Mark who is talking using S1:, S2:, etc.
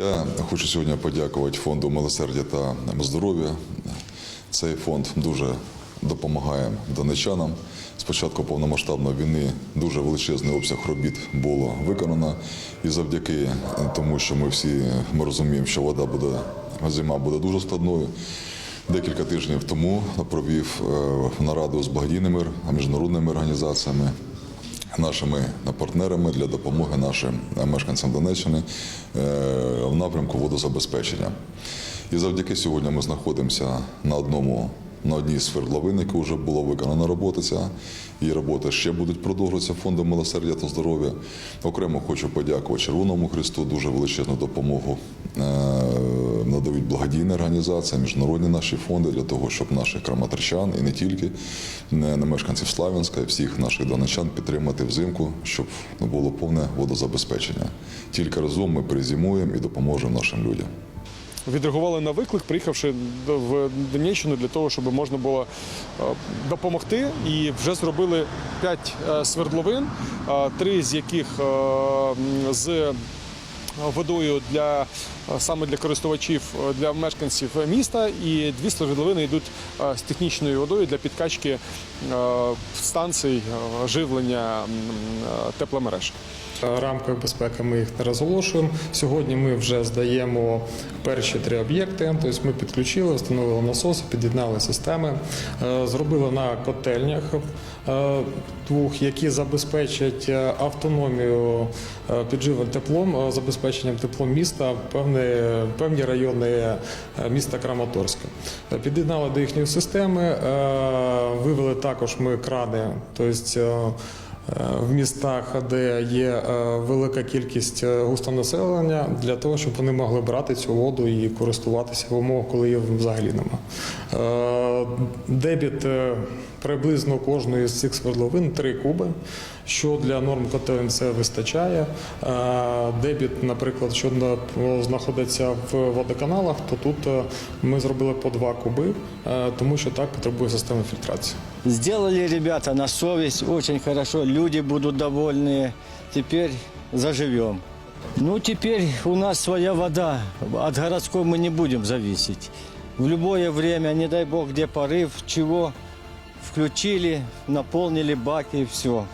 S1: Я хочу сьогодні подякувати фонду милосердя та здоров'я. Цей фонд дуже допомагає донечанам. З початку повномасштабної війни дуже величезний обсяг робіт було виконано. І завдяки тому, що ми всі ми розуміємо, що вода буде, зима буде дуже складною. Декілька тижнів тому провів е, нараду з благодійними міжнародними організаціями нашими партнерами для допомоги нашим мешканцям Донеччини е, в напрямку водозабезпечення. І завдяки сьогодні ми знаходимося на одному. На одній з свердловин, яку вже було виконана робота ця, і роботи ще будуть продовжуватися фондом милосердя та здоров'я. Окремо хочу подякувати Червоному Христу, дуже величезну допомогу е, надають благодійні організації, міжнародні наші фонди для того, щоб наших краматорчан і не тільки не, мешканців Славянська, і всіх наших донечан підтримати взимку, щоб було повне водозабезпечення. Тільки разом ми призимуємо і допоможемо нашим людям.
S2: відреагували на виклик, приїхавши в Донеччину для того, щоб можна було е, допомогти. І вже зробили п'ять е, свердловин, е, три з яких з водою для е, саме для користувачів е, для мешканців міста, і дві свердловини йдуть е, з технічною водою для підкачки станцій живлення тепломереж.
S3: В рамках безпеки ми їх не розголошуємо. Сьогодні ми вже здаємо перші три об'єкти. Тобто ми підключили, встановили насоси, під'єднали системи, е, зробили на котельнях е, двох, які забезпечать е, автономію підживлень теплом, забезпеченням теплом міста певні, певні райони міста Краматорська. Під'єднали до їхньої системи, вивели також ми крани, тобто в містах, де є е, велика кількість е, густонаселення, для того, щоб вони могли брати цю воду і користуватися в умовах, коли її взагалі нема. Е, Дебіт приблизно кожної з цих свердловин 3 куби, що для норм котелень це вистачає. Дебіт, наприклад, що на- знаходиться в водоканалах, то тут ми зробили по 2 куби, тому що так потребує система фільтрації.
S4: Сделали ребята на совесть, очень хорошо, люди будут довольны. Теперь заживем. Ну, теперь у нас своя вода. От городской мы не будем зависеть. В любое время, не дай бог, где порыв, чего, включили, наполнили баки и все.